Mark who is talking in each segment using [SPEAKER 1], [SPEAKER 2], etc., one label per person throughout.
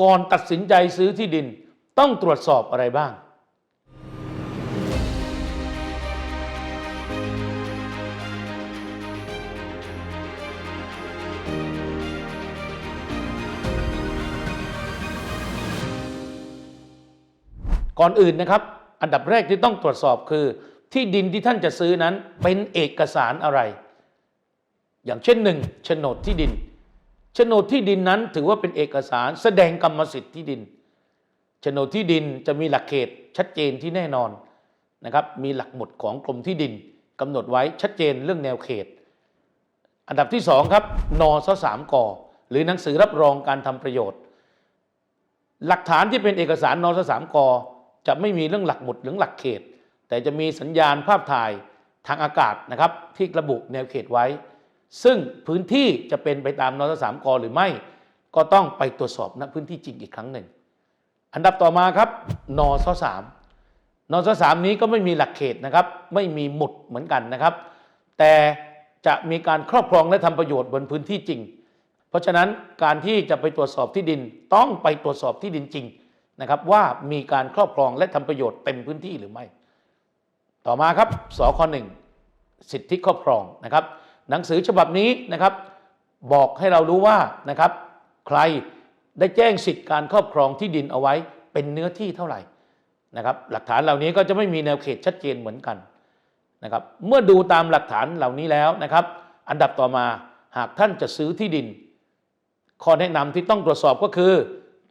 [SPEAKER 1] ก่อนตัดสินใจซื้อที่ดินต้องตรวจสอบอะไรบ้าง ก่อนอื่นนะครับ อันดับแรกที่ต้องตรวจสอบคือ ที่ดินที่ท่านจะซื้อนั้นเป็นเอกสารอะไร อย่างเช่นหนึ่งโฉนดที่ดิน โฉนดที่ดินนั้นถือว่าเป็นเอกสารแสดงกรรมสิทธิ์ที่ดินโฉนดที่ดินจะมีหลักเขตชัดเจนที่แน่นอนนะครับ มีหลักหมุดของกรมที่ดินกำหนดไว้ชัดเจนเรื่องแนวเขต อันดับที่สองครับนอสสามกหรือหนังสือรับรองการทำประโยชน์ หลักฐานที่เป็นเอกสารนอสสามกจะไม่มีเรื่องหลักหมุดหรือหลักเขต แต่จะมีสัญญาณภาพถ่ายทางอากาศนะครับที่ระบุแนวเขตไว้ ซึ่งพื้นที่จะเป็นไปตามนสสามกหรือไม่ ก็ต้องไปตรวจสอบณพื้นที่จริงอีกครั้งหนึ่ง อันดับต่อมาครับนสสามนสสามนี้ก็ไม่มีหลักเขตนะครับ ไม่มีหมุดเหมือนกันนะครับ แต่จะมีการครอบครองและทำประโยชน์บนพื้นที่จริง เพราะฉะนั้นการที่จะไปตรวจสอบที่ดินต้องไปตรวจสอบที่ดินจริงนะครับว่ามีการครอบครองและทำประโยชน์เต็มพื้นที่หรือไม่ ต่อมาครับสคหนึ่งสิทธิครอบครองนะครับ หนังสือฉบับนี้นะครับ บอกให้เรารู้ว่านะครับ ใครได้แจ้งสิทธิการครอบครองที่ดินเอาไว้เป็นเนื้อที่เท่าไหร่นะครับ หลักฐานเหล่านี้ก็จะไม่มีแนวเขตชัดเจนเหมือนกันนะครับ เมื่อดูตามหลักฐานเหล่านี้แล้วนะครับ อันดับต่อมาหากท่านจะซื้อที่ดิน ข้อแนะนำที่ต้องตรวจสอบก็คือ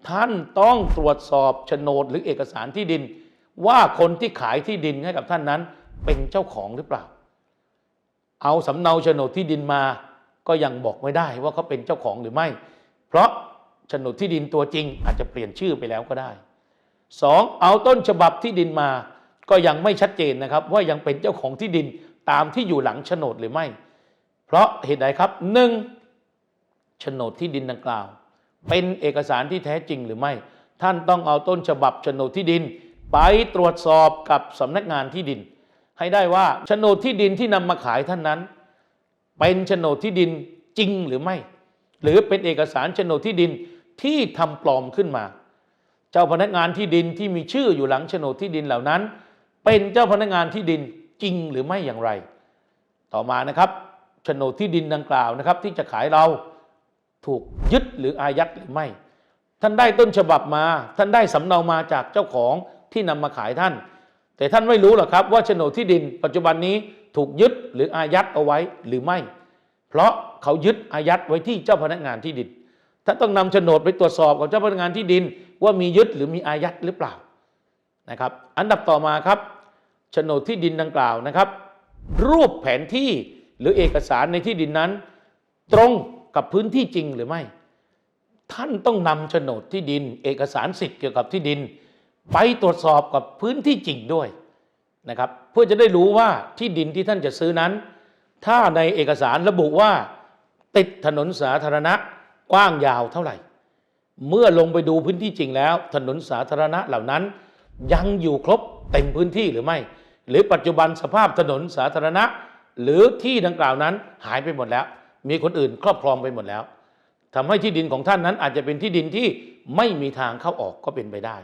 [SPEAKER 1] ท่านต้องตรวจสอบโฉนดหรือเอกสารที่ดิน ว่าคนที่ขายที่ดินให้กับท่านนั้นเป็นเจ้าของหรือเปล่า เอาสำเนาโฉนดที่ดินมาก็ยังบอกไม่ได้ว่าเขาเป็นเจ้าของหรือไม่ เพราะโฉนดที่ดินตัวจริง อาจจะเปลี่ยนชื่อไปแล้วก็ได้สองเอาต้นฉบับที่ดินมา ก็ยังไม่ชัดเจนนะครับ ว่ายังเป็นเจ้าของที่ดินตามที่อยู่หลังโฉนดหรือไม่ เพราะเหตุใดครับหนึ่งโฉนดที่ดินดังกล่าว เป็นเอกสารที่แท้จริงหรือไม่ ท่านต้องเอาต้นฉบับโฉนดที่ดิน ไปตรวจสอบกับสำนักงานที่ดิน ให้ได้ว่าโฉนดที่ดินที่นำมาขายท่านนั้น เป็นโฉนดที่ดินจริงหรือไม่ หรือเป็นเอกสารโฉนดที่ดินที่ทำปลอมขึ้นมา เจ้าพนักงานที่ดินที่มีชื่ออยู่หลังโฉนดที่ดินเหล่านั้น เป็นเจ้าพนักงานที่ดินจริงหรือไม่อย่างไร ต่อมานะครับโฉนดที่ดินดังกล่าวนะครับ ที่จะขายเราถูกยึดหรืออายัดหรือไม่ ท่านได้ต้นฉบับมา ท่านได้สำเนามาจากเจ้าของที่นำมาขายท่าน แต่ท่านไม่รู้หรอกครับว่าโฉนดที่ดินปัจจุบันนี้ถูกยึดหรืออายัดเอาไว้หรือไม่ เพราะเขายึดอายัดไว้ที่เจ้าพนักงานที่ดินท่านต้องนำโฉนดไปตรวจสอบกับเจ้าพนักงานที่ดิน ว่ามียึดหรือมีอายัดหรือเปล่านะครับ อันดับต่อมาครับโฉนดที่ดินดังกล่าวนะครับ รูปแผนที่หรือเอกสารในที่ดินนั้น ตรงกับพื้นที่จริงหรือไม่ ท่านต้องนำโฉนดที่ดิน เอกสารสิทธิ์เกี่ยวกับที่ดิน ไปตรวจสอบกับพื้นที่จริงด้วยนะครับเพื่อจะได้รู้ว่าที่ดินที่ท่านจะซื้อนั้น ถ้าในเอกสารระบุว่าติดถนนสาธารณะกว้างยาวเท่าไหร่ เมื่อลงไปดูพื้นที่จริงแล้ว ถนนสาธารณะเหล่านั้น ยังอยู่ครบเต็มพื้นที่หรือไม่ หรือปัจจุบันสภาพถนนสาธารณะ หรือที่ดังกล่าวนั้นหายไปหมดแล้ว มีคนอื่นครอบครองไปหมดแล้วทำให้ที่ดินของท่านนั้นอาจจะเป็นที่ดินที่ไม่มีทางเข้าออกก็เป็นไปได้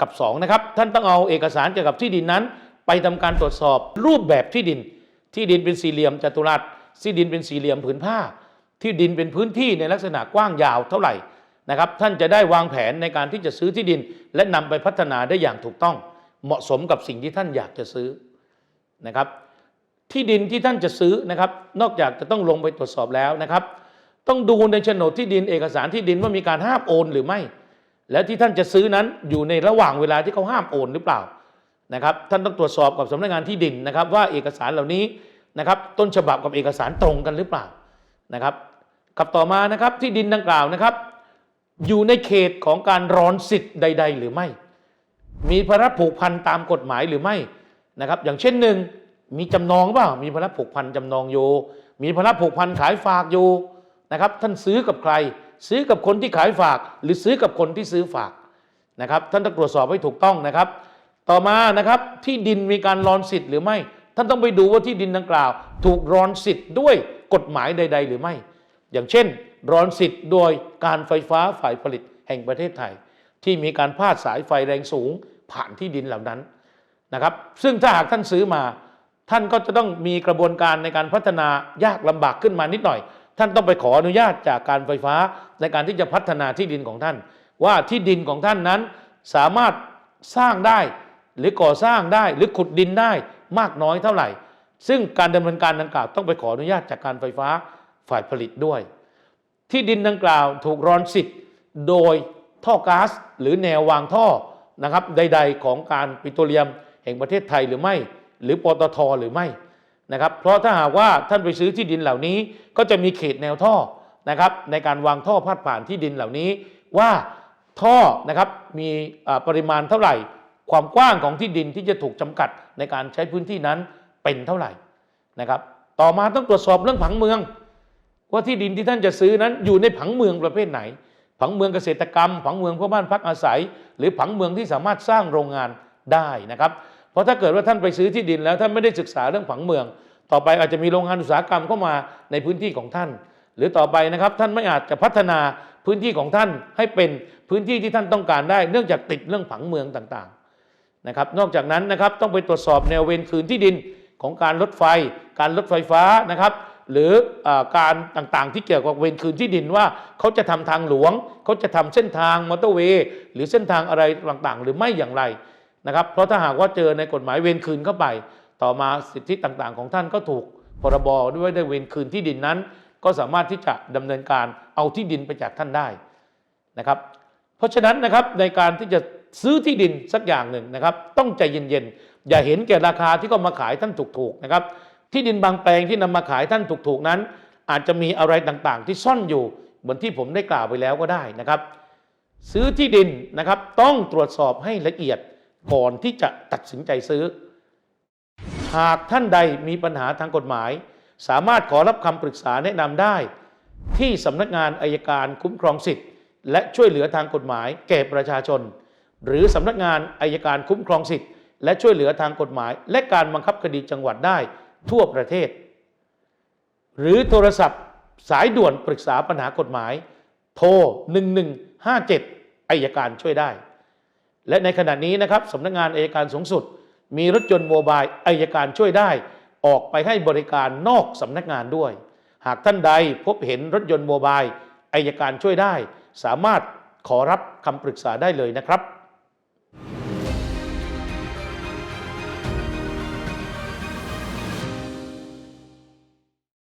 [SPEAKER 1] กับสองนะครับท่านต้องเอาเอกสารเกี่ยวกับที่ดินนั้น ไปทำการตรวจสอบรูปแบบที่ดิน ที่ดินเป็นสี่เหลี่ยมจัตุรัสที่ดินเป็นสี่เหลี่ยมผืนผ้า ที่ดินเป็นพื้นที่ในลักษณะกว้างยาวเท่าไหร่นะครับท่านจะได้วางแผนในการที่จะซื้อที่ดิน และนำไปพัฒนาได้อย่างถูกต้อง เหมาะสมกับสิ่งที่ท่านอยากจะซื้อนะครับ ที่ดินที่ท่านจะซื้อนะครับ นอกจากจะต้องลงไปตรวจสอบแล้วนะครับ ต้องดูในโฉนดที่ดินเอกสารที่ดินว่ามีการห้ามโอนหรือไม่ แล้วที่ท่านจะซื้อนั้นอยู่ในระหว่างเวลาที่เขาห้ามโอนหรือเปล่านะครับท่านต้องตรวจสอบกับสำนักงานที่ดินนะครับว่าเอกสารเหล่านี้นะครับต้นฉบับกับเอกสารตรงกันหรือเปล่านะครับกับต่อมานะครับที่ดินดังกล่าวนะครับ อยู่ในเขตของการรอนสิทธิ์ใด ๆ หรือไม่ มีภาระผูกพันตามกฎหมายหรือไม่นะครับอย่างเช่นหนึ่งมีจำนองเปล่ามีภาระผูกพันจำนองอยู่มีภาระผูกพันขายฝากอยู่ นะครับท่านซื้อกับใคร ซื้อกับคนที่ขายฝาก หรือซื้อกับคนที่ซื้อฝากนะครับท่านต้องตรวจสอบให้ถูกต้องนะครับ ต่อมานะครับที่ดินมีการรอนสิทธิ์หรือไม่ ท่านต้องไปดูว่าที่ดินดังกล่าว ถูกรอนสิทธิ์ด้วยกฎหมายใด ๆ หรือไม่ อย่างเช่น รอนสิทธิ์โดยการไฟฟ้าฝ่ายผลิตแห่งประเทศไทย ที่มีการพาดสายไฟแรงสูงผ่านที่ดินเหล่านั้นนะครับ ซึ่งถ้าหากท่านซื้อมา ท่านก็จะต้องมีกระบวนการในการพัฒนายากลำบากขึ้นมานิดหน่อย ท่านต้องไปขออนุญาตจากการไฟฟ้าในการที่จะพัฒนาที่ดินของท่าน ว่าที่ดินของท่านนั้นสามารถสร้างได้หรือก่อสร้างได้หรือขุดดินได้มากน้อยเท่าไหร่ ซึ่งการดำเนินการดังกล่าวต้องไปขออนุญาตจากการไฟฟ้าฝ่ายผลิตด้วย ที่ดินดังกล่าวถูกรอนสิทธิ์โดยท่อก๊าซหรือแนววางท่อนะครับใด ๆ ของการปิโตรเลียมแห่งประเทศไทยหรือไม่ หรือปตทหรือไม่ นะครับ เพราะถ้าหากว่าท่านไปซื้อที่ดินเหล่านี้ ก็จะมีเขตแนวท่อนะครับ ในการวางท่อพาดผ่านที่ดินเหล่านี้ ว่าท่อนะครับมีปริมาณเท่าไหร่ ความกว้างของที่ดินที่จะถูกจำกัดในการใช้พื้นที่นั้นเป็นเท่าไหร่นะครับ ต่อมาต้องตรวจสอบเรื่องผังเมือง ว่าที่ดินที่ท่านจะซื้อนั้นอยู่ในผังเมืองประเภทไหน ผังเมืองเกษตรกรรม ผังเมืองเพื่อบ้านพักอาศัย หรือผังเมืองที่สามารถสร้างโรงงานได้นะครับ เพราะถ้าเกิดว่าท่านไปซื้อที่ดินแล้วท่านไม่ได้ศึกษาเรื่องผังเมือง ต่อไปอาจจะมีโรงงานอุตสาหกรรมเข้ามาในพื้นที่ของท่าน หรือต่อไปนะครับท่านไม่อาจจะพัฒนาพื้นที่ของท่านให้เป็นพื้นที่ที่ท่านต้องการได้ เนื่องจากติดเรื่องผังเมืองต่างๆนะครับนอกจากนั้นนะครับต้องไปตรวจสอบแนวเวรคืนที่ดินของการรถไฟ การรถไฟฟ้านะครับหรืออการต่างๆที่เกี่ยวกับเวรคืนที่ดินว่าเขาจะทำทางหลวง เขาจะทำเส้นทางมอเตอร์เวย์หรือเส้นทางอะไรต่างๆ หรือไม่อย่างไร นะครับเพราะถ้าหากว่าเจอในกฎหมายเวรคืนเข้าไป ต่อมาสิทธิต่างๆ ของท่านก็ถูกพรบด้วยได้เวรคืนที่ดินนั้น ก็สามารถที่จะดำเนินการเอาที่ดินไปจากท่านได้นะครับ เพราะฉะนั้นนะครับในการที่จะซื้อที่ดินสักอย่างหนึ่งนะครับ ต้องใจเย็นๆอย่าเห็นแก่ราคาที่ก็มาขายท่านถูกๆนะครับ ที่ดินบางแปลงที่นำมาขายท่านถูกๆนั้น อาจจะมีอะไรต่างๆ ที่ซ่อนอยู่เหมือนที่ผมได้กล่าวไปแล้วก็ได้นะครับ ซื้อที่ดินนะครับต้องตรวจสอบให้ละเอียด ก่อนที่จะตัดสินใจซื้อ หากท่านใดมีปัญหาทางกฎหมาย สามารถขอรับคำปรึกษาแนะนำได้ ที่สำนักงานอายการคุ้มครองสิทธิ์ และช่วยเหลือทางกฎหมายแก่ประชาชน หรือสำนักงานอายการคุ้มครองสิทธิ์ และช่วยเหลือทางกฎหมาย และการบังคับคดีจังหวัดได้ทั่วประเทศ หรือโทรศัพท์สายด่วนปรึกษาปัญหากฎหมาย โทร 1157อายการช่วยได้ และในขณะนี้นะครับสำนักงานอายการสูงสุด มีรถยนต์โมบายอายการช่วยได้ ออกไปให้บริการนอกสำนักงานด้วย หากท่านใดพบเห็นรถยนต์โมบายอายการช่วยได้ สามารถขอรับคำปรึกษาได้เลยนะครับ